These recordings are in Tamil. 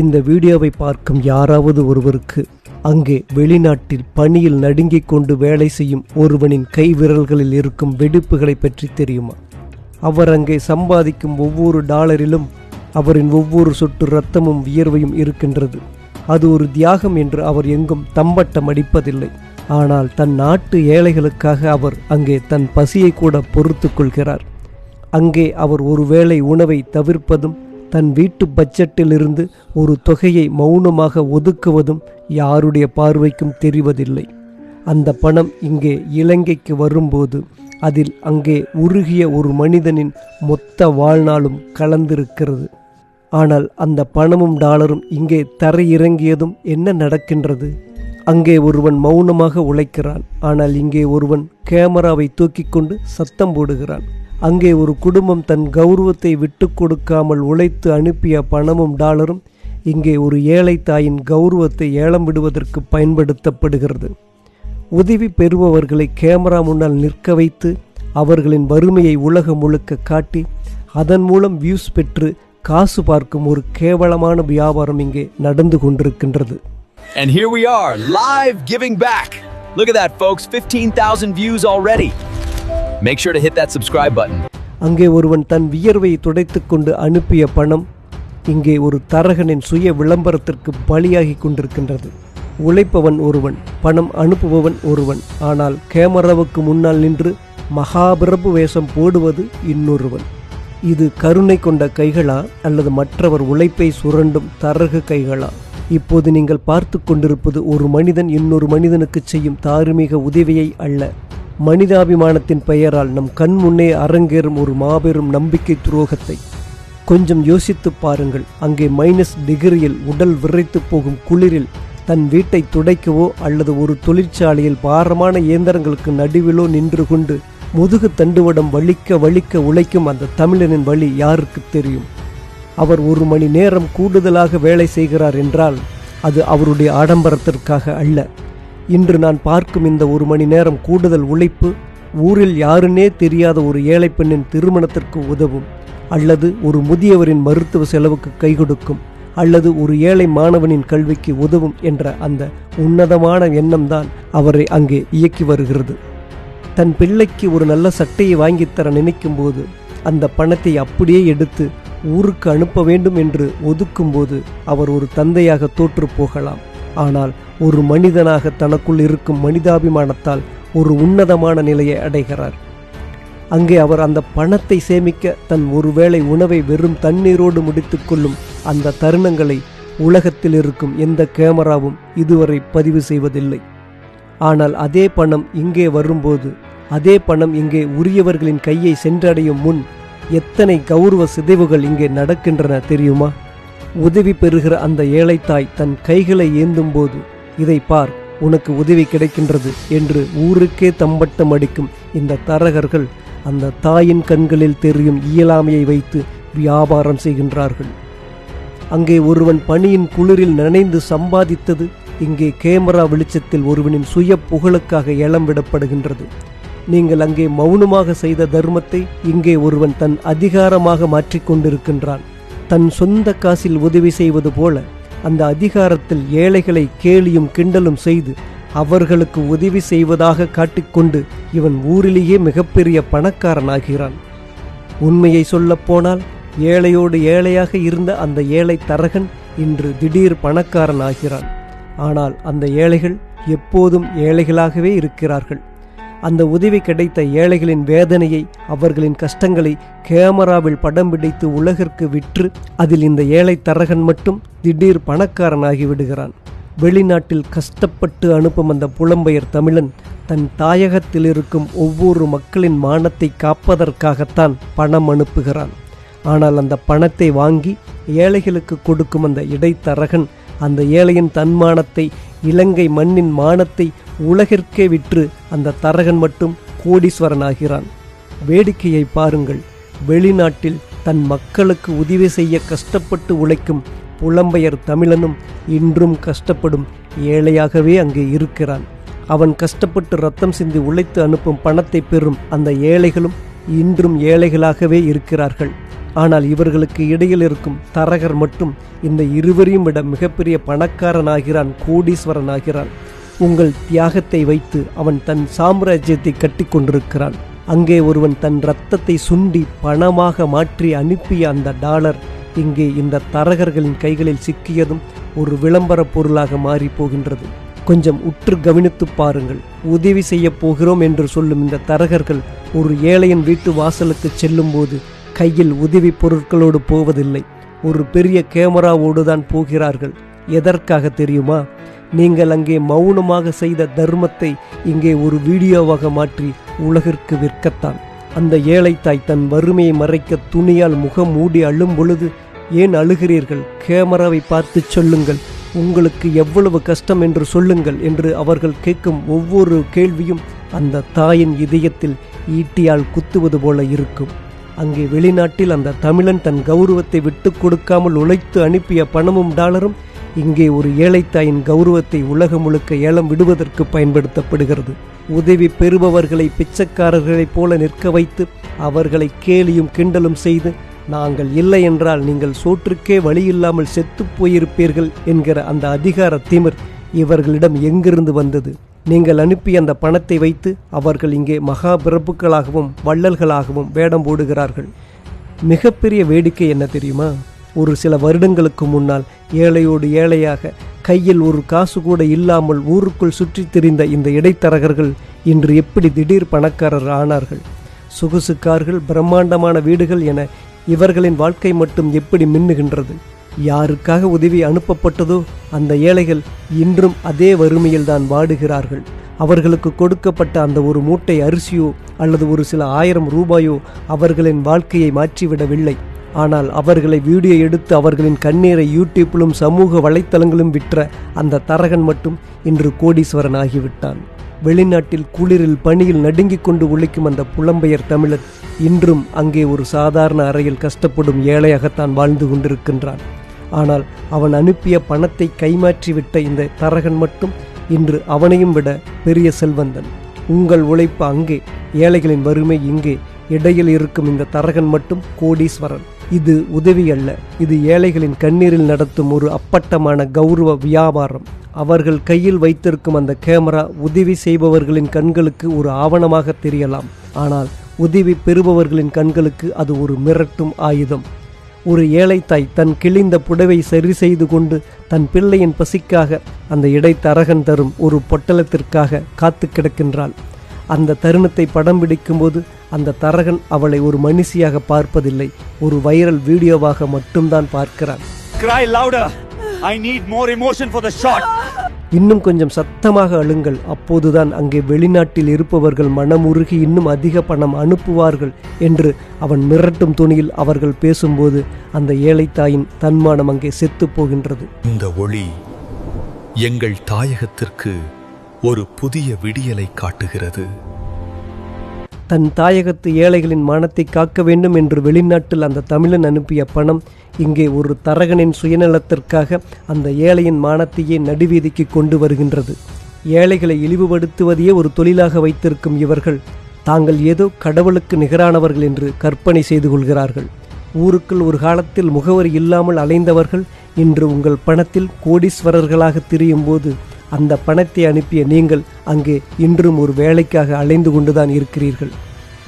இந்த வீடியோவை பார்க்கும் யாராவது ஒருவருக்கு அங்கே வெளிநாட்டில் பணியில் நடுங்கிக் கொண்டு வேலை செய்யும் ஒருவனின் கை விரல்களில் இருக்கும் வெடிப்புகளை பற்றி தெரியுமா? அவர் அங்கே சம்பாதிக்கும் ஒவ்வொரு டாலரிலும் அவரின் ஒவ்வொரு சொட்டு இரத்தமும் வியர்வையும் இருக்கின்றது. அது ஒரு தியாகம் என்று அவர் எங்கும் தம்பட்டம் அடிப்பதில்லை. ஆனால் தன் நாட்டு ஏழைகளுக்காக அவர் அங்கே தன் பசியை கூட பொறுத்து கொள்கிறார். அங்கே அவர் ஒருவேளை உணவை தவிர்ப்பதும் தன் வீட்டு பட்ஜெட்டிலிருந்து ஒரு தொகையை மௌனமாக ஒதுக்குவதும் யாருடைய பார்வைக்கும் தெரிவதில்லை. அந்த பணம் இங்கே இலங்கைக்கு வரும்போது அதில் அங்கே உருகிய ஒரு மனிதனின் மொத்த வாழ்நாளும் கலந்திருக்கிறது. ஆனால் அந்த பணமும் டாலரும் இங்கே தரையிறங்கியதும் என்ன நடக்கின்றது? அங்கே ஒருவன் மௌனமாக உழைக்கிறான் ஆனால் இங்கே ஒருவன் கேமராவை தூக்கிக் கொண்டு சத்தம் போடுகிறான். அங்கே ஒரு குடும்பம் தன் கௌரவத்தை விட்டு கொடுக்காமல் உழைத்து அனுப்பிய பணமும் டாலரும் இங்கே ஒரு ஏழை தாயின் கௌரவத்தை ஏலம் விடுவதற்கு பயன்படுத்தப்படுகிறது உதவி பெறுபவர்களை கேமரா முன்னால் நிற்க வைத்து அவர்களின் வறுமையை உலகம் முழுக்க காட்டி அதன் மூலம் வியூஸ் பெற்று காசு பார்க்கும் ஒரு கேவலமான வியாபாரம் இங்கே நடந்து கொண்டிருக்கின்றது And here we are, live giving back. Look at that, folks 15,000 views already. Make sure to hit that subscribe button. அங்கே ஒருவன் தன் வியர்வையை துடைத்துக்கொண்டு அனுப்பிய பணம் இங்கே ஒரு தரகனின் சுய விளம்பரத்திற்கு பலியாகி கொண்டிருக்கின்றது. உழைப்பவன் ஒருவன் பணம் அனுப்புபவன் ஒருவன் ஆனால் கேமராவுக்கு முன்னால் நின்று மகாபிரபு வேஷம் போடுவது இன்னொருவன். இது கருணை கொண்ட கைகளா அல்லது மற்றவர் உழைப்பை சுரண்டும் தரகு கைகளா? இப்போது நீங்கள் பார்த்து கொண்டிருப்பது ஒரு மனிதன் இன்னொரு மனிதனுக்கு செய்யும் தார்மீக உதவியை அல்ல. மனிதாபிமானத்தின் பெயரால் நம் கண் முன்னே அரங்கேறும் ஒரு மாபெரும் நம்பிக்கை துரோகத்தை. கொஞ்சம் யோசித்துப் பாருங்கள். அங்கே மைனஸ் டிகிரியில் உடல் விரைத்து போகும் குளிரில் தன் வீட்டை துடைக்கவோ அல்லது ஒரு தொழிற்சாலையில் பாரமான இயந்திரங்களுக்கு நடுவிலோ நின்று கொண்டு முதுகு தண்டுவடம் வலிக்க வலிக்க உழைக்கும் அந்த தமிழனின் வழி யாருக்கு தெரியும்? அவர் ஒரு மணி நேரம் கூடுதலாக வேலை செய்கிறார் என்றால் அது அவருடைய ஆடம்பரத்திற்காக அல்ல. இன்று நான் பார்க்கும் இந்த ஒரு மணி நேரம் கூடுதல் உழைப்பு ஊரில் யாருன்னே தெரியாத ஒரு ஏழை பெண்ணின் திருமணத்திற்கு உதவும். அல்லது ஒரு முதியவரின் மருத்துவ செலவுக்கு கை கொடுக்கும். அல்லது ஒரு ஏழை மாணவனின் கல்விக்கு உதவும் என்ற அந்த உன்னதமான எண்ணம்தான் அவரை அங்கே இயக்கி வருகிறது. தன் பிள்ளைக்கு ஒரு நல்ல சட்டையை வாங்கித்தர நினைக்கும் போது அந்த பணத்தை அப்படியே எடுத்து ஊருக்கு அனுப்ப வேண்டும் என்று ஒதுக்கும்போது அவர் ஒரு தந்தையாக தோற்று போகலாம். ஆனால் ஒரு மனிதனாக தனக்குள் இருக்கும் மனிதாபிமானத்தால் ஒரு உன்னதமான நிலையை அடைகிறார். அங்கே அவர் அந்த பணத்தை சேமிக்க தன் ஒருவேளை உணவை வெறும் தண்ணீரோடு முடித்துக்கொள்ளும் அந்த தருணங்களை உலகத்தில் இருக்கும் எந்த கேமராவும் இதுவரை பதிவு செய்வதில்லை. ஆனால் அதே பணம் இங்கே வரும்போது அதே பணம் இங்கே உரியவர்களின் கையை சென்றடையும் முன் எத்தனை கௌரவ சிதைவுகள் இங்கே நடக்கின்றன தெரியுமா? உதவி பெறுகிற அந்த ஏழைத்தாய் தன் கைகளை ஏந்தும் போது இதை பார் உனக்கு உதவி கிடைக்கின்றது என்று ஊருக்கே தம்பட்டம் அடிக்கும் இந்த தரகர்கள் அந்த தாயின் கண்களில் தெரியும் இயலாமையை வைத்து வியாபாரம் செய்கின்றார்கள். அங்கே ஒருவன் பணியின் குளிரில் நனைந்து சம்பாதித்தது இங்கே கேமரா வெளிச்சத்தில் ஒருவனின் சுய புகழுக்காக ஏலம் விடப்படுகின்றது. நீங்கள் அங்கே மௌனமாக செய்த தர்மத்தை இங்கே ஒருவன் தன் அதிகாரமாக மாற்றிக்கொண்டிருக்கின்றான். தன் சொந்த காசில் உதவி செய்வது போல அந்த அதிகாரத்தில் ஏழைகளை கேலியும் கிண்டலும் செய்து அவர்களுக்கு உதவி செய்வதாக காட்டிக்கொண்டு இவன் ஊரிலேயே மிகப்பெரிய பணக்காரனாகிறான். உண்மையை சொல்லப்போனால் ஏழையோடு ஏழையாக இருந்த அந்த ஏழை தரகன் இன்று திடீர் பணக்காரன் ஆகிறான் ஆனால் அந்த ஏழைகள் எப்போதும் ஏழைகளாகவே இருக்கிறார்கள். அந்த உதவி கிடைத்த ஏழைகளின் வேதனையை அவர்களின் கஷ்டங்களை கேமராவில் படம் பிடித்து உலகிற்கு விற்று அதில் இந்த ஏழை தரகன் மட்டும் திடீர் பணக்காரனாகி விடுகிறான். வெளிநாட்டில் கஷ்டப்பட்டு அனுப்பும் அந்த புலம்பெயர் தமிழன் தன் தாயகத்தில் இருக்கும் ஒவ்வொரு மக்களின் மானத்தை காப்பதற்காகத்தான் பணம் அனுப்புகிறான். ஆனால் அந்த பணத்தை வாங்கி ஏழைகளுக்கு கொடுக்கும் அந்த இடைத்தரகன் அந்த ஏழையின் தன்மானத்தை இலங்கை மண்ணின் மானத்தை உலகிற்கே விற்று அந்த தரகன் மட்டும் கோடீஸ்வரன் ஆகிறான் வேடிக்கையை பாருங்கள். வெளிநாட்டில் தன் மக்களுக்கு உதவி செய்ய கஷ்டப்பட்டு உழைக்கும் புலம்பெயர் தமிழனும் இன்றும் கஷ்டப்படும் ஏழையாகவே அங்கே இருக்கிறான். அவன் கஷ்டப்பட்டு ரத்தம் சிந்தி உழைத்து அனுப்பும் பணத்தை பெறும் அந்த ஏழைகளும் இன்றும் ஏழைகளாகவே இருக்கிறார்கள். ஆனால் இவர்களுக்கு இடையில் இருக்கும் தரகர் மட்டும் இந்த இருவரையும் விட மிகப்பெரிய பணக்காரனாகிறான் கோடீஸ்வரனாகிறான். உங்கள் தியாகத்தை வைத்து அவன் தன் சாம்ராஜ்யத்தை கட்டி கொண்டிருக்கிறான். அங்கே ஒருவன் தன் இரத்தத்தை சுண்டி பணமாக மாற்றி அனுப்பிய அந்த டாலர் இங்கே இந்த தரகர்களின் கைகளில் சிக்கியதும் ஒரு விளம்பர பொருளாக மாறி போகின்றது. கொஞ்சம் உற்று கவனித்துப் பாருங்கள். உதவி செய்ய போகிறோம் என்று சொல்லும் இந்த தரகர்கள் ஒரு ஏழையின் வீட்டு வாசலுக்கு செல்லும்போது கையில் உதவி பொருட்களோடு போவதில்லை. ஒரு பெரிய கேமராவோடு தான் போகிறார்கள். எதற்காக தெரியுமா? நீங்கள் அங்கே மௌனமாக செய்த தர்மத்தை இங்கே ஒரு வீடியோவாக மாற்றி உலகிற்கு விற்கத்தான். அந்த ஏழை தாய் தன் வறுமையை மறைக்க துணியால் முகம் மூடி அழும் பொழுது ஏன் அழுகிறீர்கள்? கேமராவை பார்த்து சொல்லுங்கள். உங்களுக்கு எவ்வளவு கஷ்டம் என்று சொல்லுங்கள் என்று அவர்கள் கேட்கும் ஒவ்வொரு கேள்வியும் அந்த தாயின் இதயத்தில் ஈட்டியால் குத்துவது போல இருக்கும். அங்கே வெளிநாட்டில் அந்த தமிழன் தன் கௌரவத்தை விட்டு கொடுக்காமல் உழைத்து அனுப்பிய பணமும் டாலரும் இங்கே ஒரு ஏழைத்தாயின் கௌரவத்தை உலகம் முழுக்க ஏலம் விடுவதற்கு பயன்படுத்தப்படுகிறது. உதவி பெறுபவர்களை பிச்சைக்காரர்களைப் போல நிற்க வைத்து அவர்களை கேலியும் கிண்டலும் செய்து நாங்கள் இல்லை என்றால் நீங்கள் சோற்றுக்கே வழியில்லாமல் செத்துப் போயிருப்பீர்கள் என்கிற அந்த அதிகார திமிர் இவர்களிடம் எங்கிருந்து வந்தது? நீங்கள் அனுப்பிய அந்த பணத்தை வைத்து அவர்கள் இங்கே மகா பிரபுக்களாகவும் வள்ளல்களாகவும் வேடம் போடுகிறார்கள். மிகப்பெரிய வேடிக்கை என்ன தெரியுமா? ஒரு சில வருடங்களுக்கு முன்னால் ஏழையோடு ஏழையாக கையில் ஒரு காசு கூட இல்லாமல் ஊருக்குள் சுற்றித் திரிந்த இந்த இடைத்தரகர்கள் இன்று எப்படி திடீர் பணக்காரர் ஆனார்கள்? சொகுசு கார்கள் பிரம்மாண்டமான வீடுகள் என இவர்களின் வாழ்க்கை மட்டும் எப்படி மின்னுகின்றது? யாருக்காக உதவி அனுப்பப்பட்டதோ அந்த ஏழைகள் இன்றும் அதே வறுமையில்தான் வாடுகிறார்கள். அவர்களுக்கு கொடுக்கப்பட்ட அந்த ஒரு மூட்டை அரிசியோ அல்லது ஒரு சில ஆயிரம் ரூபாயோ அவர்களின் வாழ்க்கையை மாற்றிவிடவில்லை. ஆனால் அவர்களை வீடியோ எடுத்து அவர்களின் கண்ணீரை யூடியூப்பிலும் சமூக வலைத்தளங்களும் விற்ற அந்த தரகன் மட்டும் இன்று கோடீஸ்வரன் ஆகிவிட்டான். வெளிநாட்டில் குளிரில் பணியில் நடுங்கிக் கொண்டு உழைக்கும் அந்த புலம்பெயர் தமிழர் இன்றும் அங்கே ஒரு சாதாரண அறையில் கஷ்டப்படும் ஏழையாகத்தான் வாழ்ந்து கொண்டிருக்கின்றான். ஆனால் அவன் அனுப்பிய பணத்தை கைமாற்றிவிட்ட இந்த தரகன் மட்டும் இன்று அவனையும் விட பெரிய செல்வந்தன். உங்கள் உழைப்பு அங்கே ஏழைகளின் வறுமை இங்கே இடையில் இருக்கும் இந்த தரகன் மட்டும் கோடீஸ்வரன். இது உதவி அல்ல இது ஏழைகளின் கண்ணீரில் நடத்தும் ஒரு அப்பட்டமான கௌரவ வியாபாரம். அவர்கள் கையில் வைத்திருக்கும் அந்த கேமரா உதவி செய்பவர்களின் கண்களுக்கு ஒரு ஆவணமாக தெரியலாம். ஆனால் உதவி பெறுபவர்களின் கண்களுக்கு அது ஒரு மிரட்டும் ஆயுதம். ஒரு ஏழை தாய் தன் கிழிந்த புடவை சரி செய்து கொண்டு தன் பிள்ளையின் பசிக்காக அந்த இடைத்தரகன் தரும் ஒரு பொட்டலத்திற்காக காத்து கிடக்கின்றாள். அந்த தருணத்தை படம் பிடிக்கும்போது அந்த தரகன் அவளை ஒரு மனுஷியாக பார்ப்பதில்லை ஒரு வைரல் வீடியோவாக மட்டும்தான் பார்க்கிறான் Cry louder! I need more emotion for the shot! இன்னும் கொஞ்சம் சத்தமாக அழுங்கள் அப்போதுதான் அங்கே வெளிநாட்டில் இருப்பவர்கள் மனமுருகி இன்னும் அதிக பணம் அனுப்புவார்கள் என்று அவன் மிரட்டும் துணியில் அவர்கள் பேசும்போது அந்த ஏழை தாயின் தன்மானம் அங்கே செத்துப் போகின்றது இந்த ஒளி எங்கள் தாயகத்திற்கு ஒரு புதிய விடியலை காட்டுகிறது. தன் தாயகத்து ஏழைகளின் மானத்தை காக்க வேண்டும் என்று வெளிநாட்டில் அந்த தமிழன் அனுப்பிய பணம் இங்கே ஒரு தரகனின் சுயநலத்திற்காக அந்த ஏழையின் மானத்தையே நடுவீதிக்கு கொண்டு வருகின்றது. ஏழைகளை இழிவுபடுத்துவதையே ஒரு தொழிலாக வைத்திருக்கும் இவர்கள் தாங்கள் ஏதோ கடவுளுக்கு நிகரானவர்கள் என்று கற்பனை செய்து கொள்கிறார்கள். ஊருக்குள் ஒரு காலத்தில் முகவரி இல்லாமல் அலைந்தவர்கள் இன்று உங்கள் பணத்தில் கோடீஸ்வரர்களாக திரியும் போது அந்த பணத்தை அனுப்பிய நீங்கள் அங்கே இன்றும் ஒரு வேலைக்காக அலைந்து கொண்டுதான் இருக்கிறீர்கள்.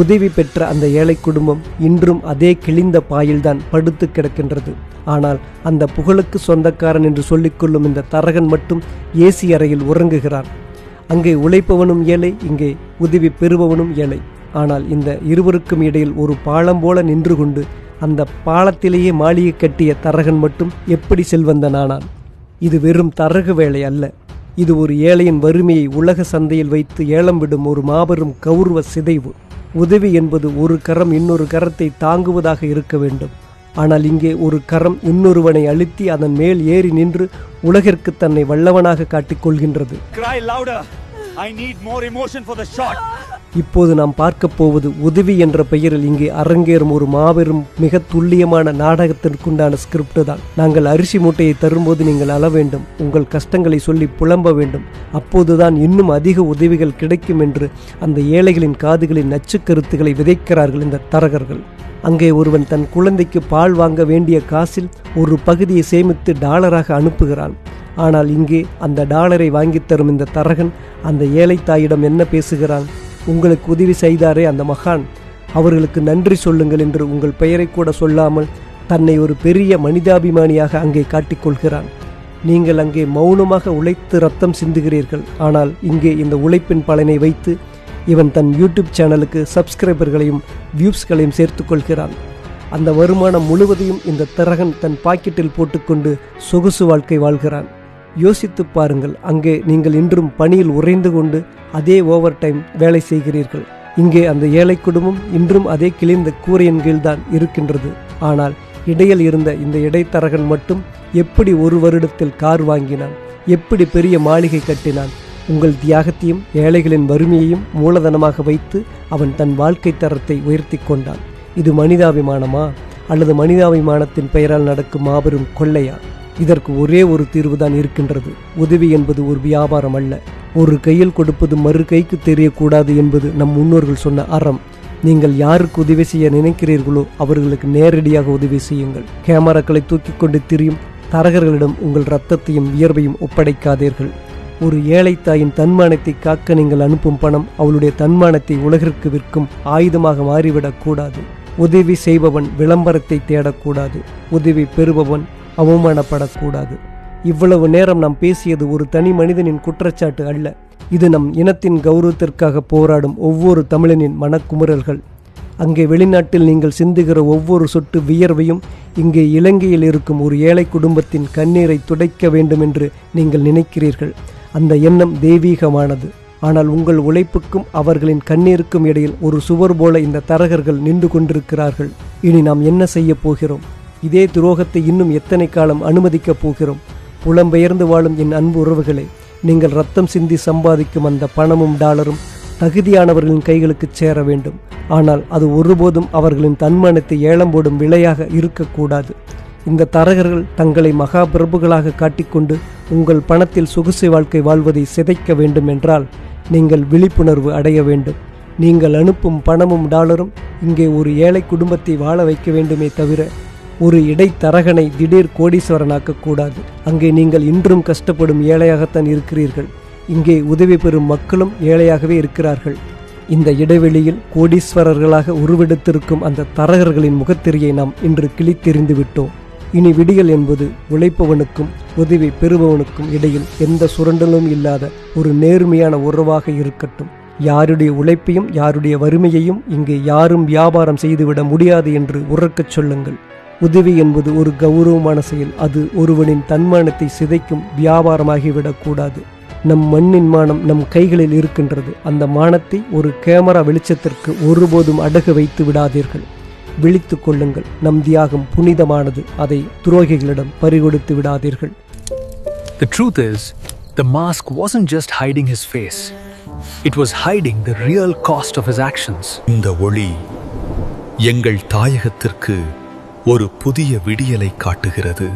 உதவி பெற்ற அந்த ஏழை குடும்பம் இன்றும் அதே கிழிந்த பாயில்தான் படுத்து கிடக்கின்றது. ஆனால் அந்த புகழுக்கு சொந்தக்காரன் என்று சொல்லிக்கொள்ளும் இந்த தரகன் மட்டும் ஏசி அறையில் உறங்குகிறான். அங்கே உழைப்பவனும் ஏழை இங்கே உதவி பெறுபவனும் ஏழை. ஆனால் இந்த இருவருக்கும் இடையில் ஒரு பாலம் போல நின்று கொண்டு அந்த பாலத்திலேயே மாளிகை கட்டிய தரகன் மட்டும் எப்படி செல்வந்தனானான்? இது வெறும் தரகு வேலை அல்ல. இது ஒரு ஏழையின் வறுமையை உலக சந்தையில் வைத்து ஏலம் விடும் ஒரு மாபெரும் கௌரவ சிதைவு. உதவி என்பது ஒரு கரம் இன்னொரு கரத்தை தாங்குவதாக இருக்க வேண்டும். ஆனால் இங்கே ஒரு கரம் இன்னொருவனை அழுத்தி அதன் மேல் ஏறி நின்று உலகிற்கு தன்னை வல்லவனாக காட்டிக் இப்போது நாம் பார்க்க போவது உதவி என்ற பெயரில் இங்கே அரங்கேறும் ஒரு மாபெரும் மிக துல்லியமான நாடகத்திற்குண்டான ஸ்கிரிப்ட் தான். நாங்கள் அரிசி மூட்டையை தரும்போது நீங்கள் அள வேண்டும் உங்கள் கஷ்டங்களை சொல்லி புலம்ப வேண்டும். அப்போதுதான் இன்னும் அதிக உதவிகள் கிடைக்கும் என்று அந்த ஏழைகளின் காதுகளின் நச்சு கருத்துக்களை விதைக்கிறார்கள் இந்த தரகர்கள். அங்கே ஒருவன் தன் குழந்தைக்கு பால் வாங்க வேண்டிய காசில் ஒரு பகுதியை சேமித்து டாலராக அனுப்புகிறான். ஆனால் இங்கே அந்த டாலரை வாங்கித் தரும் இந்த தரகன் அந்த ஏழை தாயிடம் என்ன பேசுகிறான்? உங்களுக்கு உதவி செய்தாரே அந்த மகான். அவர்களுக்கு நன்றி சொல்லுங்கள் என்று உங்கள் பெயரை கூட சொல்லாமல் தன்னை ஒரு பெரிய மனிதாபிமானியாக அங்கே காட்டிக்கொள்கிறான். நீங்கள் அங்கே மௌனமாக உழைத்து ரத்தம் சிந்துகிறீர்கள். ஆனால் இங்கே இந்த உழைப்பின் பலனை வைத்து இவன் தன் யூடியூப் சேனலுக்கு சப்ஸ்கிரைபர்களையும் வியூஸ்களையும் சேர்த்து கொள்கிறான் அந்த வருமானம் முழுவதையும் இந்த தரகன் தன் பாக்கெட்டில் போட்டுக்கொண்டு சொகுசு வாழ்க்கை வாழ்கிறான். யோசித்து பாருங்கள் அங்கே நீங்கள் இன்றும் பணியில் உறைந்து கொண்டு அதே ஓவர் டைம் வேலை செய்கிறீர்கள். இங்கே அந்த ஏழை குடும்பம் இன்றும் அதே கிழிந்த கூரையின் கீழ்தான் இருக்கின்றது. ஆனால் இடையில் இருந்த இந்த இடைத்தரகன் மட்டும் எப்படி ஒரு வருடத்தில் கார் வாங்கினான்? எப்படி பெரிய மாளிகை கட்டினான்? உங்கள் தியாகத்தையும் ஏழைகளின் வறுமையையும் மூலதனமாக வைத்து அவன் தன் வாழ்க்கை தரத்தை உயர்த்தி கொண்டான். இது மனிதாபிமானமா? அல்லது மனிதாபிமானத்தின் பெயரால் நடக்கும் மாபெரும் கொள்ளையா? இதற்கு ஒரே ஒரு தீர்வுதான் இருக்கின்றது. உதவி என்பது ஒரு வியாபாரம் அல்ல. ஒரு கையில் கொடுப்பது மறு கைக்கு தெரியக்கூடாது என்பது நம் முன்னோர்கள் சொன்ன அறம். நீங்கள் யாருக்கு உதவி செய்ய நினைக்கிறீர்களோ அவர்களுக்கு நேரடியாக உதவி செய்யுங்கள். கேமராக்களை தூக்கி கொண்டு திரியும் தரகர்களிடம் உங்கள் ரத்தத்தையும் வியர்வையும் ஒப்படைக்காதீர்கள். ஒரு ஏழை தாயின் தன்மானத்தை காக்க நீங்கள் அனுப்பும் பணம் அவளுடைய தன்மானத்தை உலகிற்கு விற்கும் ஆயுதமாக மாறிவிடக் கூடாது. உதவி செய்பவன் விளம்பரத்தை தேடக்கூடாது உதவி பெறுபவன் அவமானப்படக்கூடாது. இவ்வளவு நேரம் நாம் பேசியது ஒரு தனி மனிதனின் குற்றச்சாட்டு அல்ல. இது நம் இனத்தின் கௌரவத்திற்காக போராடும் ஒவ்வொரு தமிழனின் மனக்குமுறல்கள். அங்கே வெளிநாட்டில் நீங்கள் சிந்துகிற ஒவ்வொரு சொட்டு வியர்வையும் இங்கே இலங்கையில் இருக்கும் ஒரு ஏழை குடும்பத்தின் கண்ணீரை துடைக்க வேண்டும் என்று நீங்கள் நினைக்கிறீர்கள். அந்த எண்ணம் தெய்வீகமானது. ஆனால் உங்கள் உழைப்புக்கும் அவர்களின் கண்ணீருக்கும் இடையில் ஒரு சுவர் போல இந்த தரகர்கள் நின்று கொண்டிருக்கிறார்கள். இனி நாம் என்ன செய்ய போகிறோம்? இதே துரோகத்தை இன்னும் எத்தனை காலம் அனுமதிக்கப் போகிறோம்? புலம்பெயர்ந்து வாழும் என் அன்பு உறவுகளே நீங்கள் ரத்தம் சிந்தி சம்பாதிக்கும் அந்த பணமும் டாலரும் தகுதியானவர்களின் கைகளுக்கு சேர வேண்டும். ஆனால் அது ஒருபோதும் அவர்களின் தன்மானத்தை ஏலம் போடும் விலையாக இருக்கக்கூடாது. இந்த தரகர்கள் தங்களை மகா பிரபுகளாக காட்டிக்கொண்டு உங்கள் பணத்தில் சொகுசு வாழ்க்கை வாழ்வதை சிதைக்க வேண்டும் என்றால் நீங்கள் விழிப்புணர்வு அடைய வேண்டும். நீங்கள் அனுப்பும் பணமும் டாலரும் இங்கே ஒரு ஏழை குடும்பத்தை வாழ வைக்க வேண்டுமே தவிர ஒரு இடைத்தரகனை திடீர் கோடீஸ்வரனாக்க கூடாது. அங்கே நீங்கள் இன்றும் கஷ்டப்படும் ஏழையாகத்தான் இருக்கிறீர்கள். இங்கே உதவி பெறும் மக்களும் ஏழையாகவே இருக்கிறார்கள். இந்த இடைவெளியில் கோடீஸ்வரர்களாக உருவெடுத்திருக்கும் அந்த தரகர்களின் முகத்திரையை நாம் இன்று கிழித்தெறிந்து விட்டோம். இனி விடியல் என்பது உழைப்பவனுக்கும் உதவி பெறுபவனுக்கும் இடையில் எந்த சுரண்டலும் இல்லாத ஒரு நேர்மையான உறவாக இருக்கட்டும். யாருடைய உழைப்பையும் யாருடைய வறுமையையும் இங்கே யாரும் வியாபாரம் செய்துவிட முடியாது என்று உறக்கச் சொல்லுங்கள். உதவி என்பது ஒரு கௌரவமான செயல். அது ஒருவனின் தன்மானத்தை சிதைக்கும் வியாபாரமாகிவிடக் கூடாது நம் மண்ணின் மானம் நம் கைகளில் இருக்கின்றது. அந்த மானத்தை ஒரு கேமரா வெளிச்சத்திற்கு ஒருபோதும் அடகு வைத்து விடாதீர்கள். விழித்துக் கொள்ளுங்கள். நம் தியாகம் புனிதமானது. அதை துரோகிகளிடம் பறிகொடுத்து விடாதீர்கள். The truth is, the mask wasn't just hiding his face, it was hiding the real cost of his actions. இந்த ஒளி எங்கள் தாயகத்திற்கு ஒரு புதிய விடியலை காட்டுகிறது.